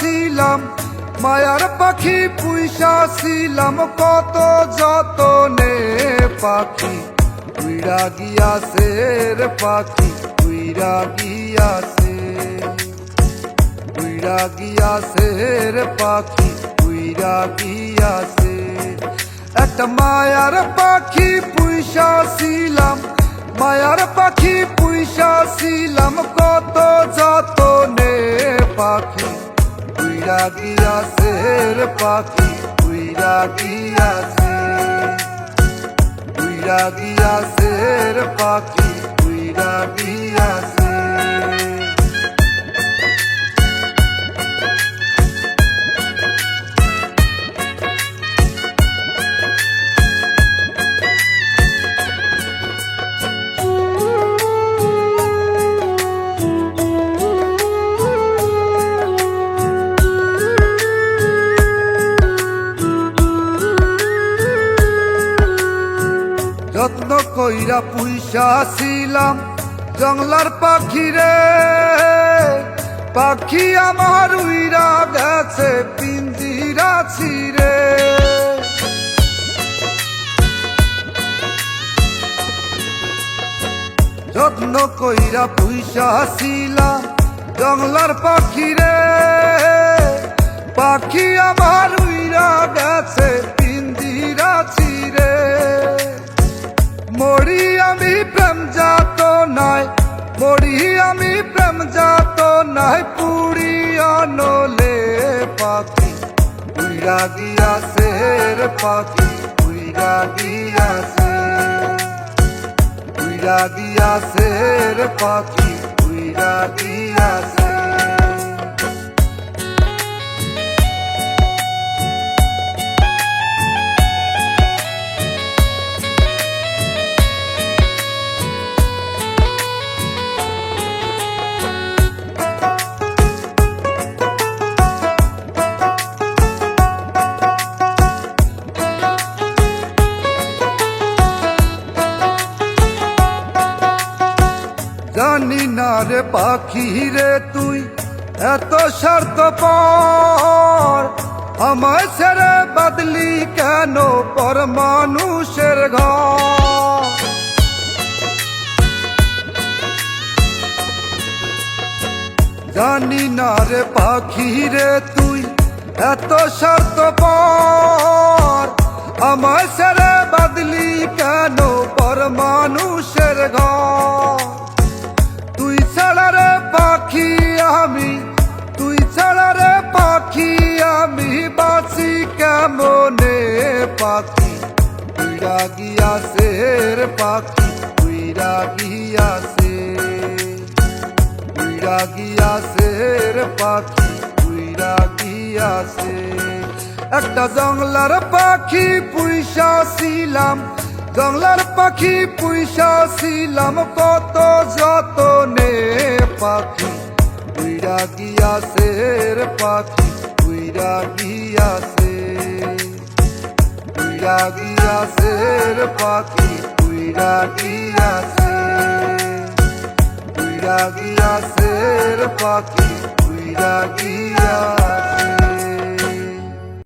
ছিলাম মায়ার পাখি পুইসা ছিলাম কত যতনে পাখি উইরা গিয়াছে রে পাখি উইরা গিয়াছে। উইরা গিয়াছে রে পাখি উইরা গিয়াছে। একটা মায়ার পাখি পুইসা ছিলাম মায়ার পাখি পুইসা ছিলাম কত যতনে পাখি উইরা গিয়াছে রে পাখি উইরা গিয়াছে। উইরা গিয়াছে রে পাখি উইরা গিয়াছে। যত্ন কইরা পুইসা ছিলাম জংলার পাখি রে পাখি আমার উইরা গেছে পিন্দিরা ছিরে যত্ন কইরা পুইসা ছিলাম জংলার পাখি রে পাখি আমার উইরা গেছে পিন্দিরা মরি আমি প্রেম যাত নাই মরি আমি প্রেম যাত নাই পুরি অনলে পাখি। উইরা গিয়াছে রে পাখি উইরা গিয়াছে উইরা গিয়াছে রে পাখি উইরা গিয়াছে জানি না রে পাখি রে তুই, এত স্বার্থ পর আমায় ছেড়ে বদলি কেন পর মানুষের ঘর? জানি না রে পাখি রে তুই, এত স্বার্থ পর আমায় ছেড়ে কেমনে পাখি? উইরা গিয়াছে রে পাখি উইরা গিয়াছে উইরা গিয়াছে রে পাখি উইরা গিয়াছে একটা জংলার পাখি পুইসা ছিলাম জংলার পাখি পুইসা ছিলাম, কত যতনে পাখি। উইরা গিয়াছে রে পাখি উইরা গিয়াছে উইরা গিয়াছে রে পাখি উইরা গিয়াছে উইরা গিয়াছে রে পাখি উইরা গিয়া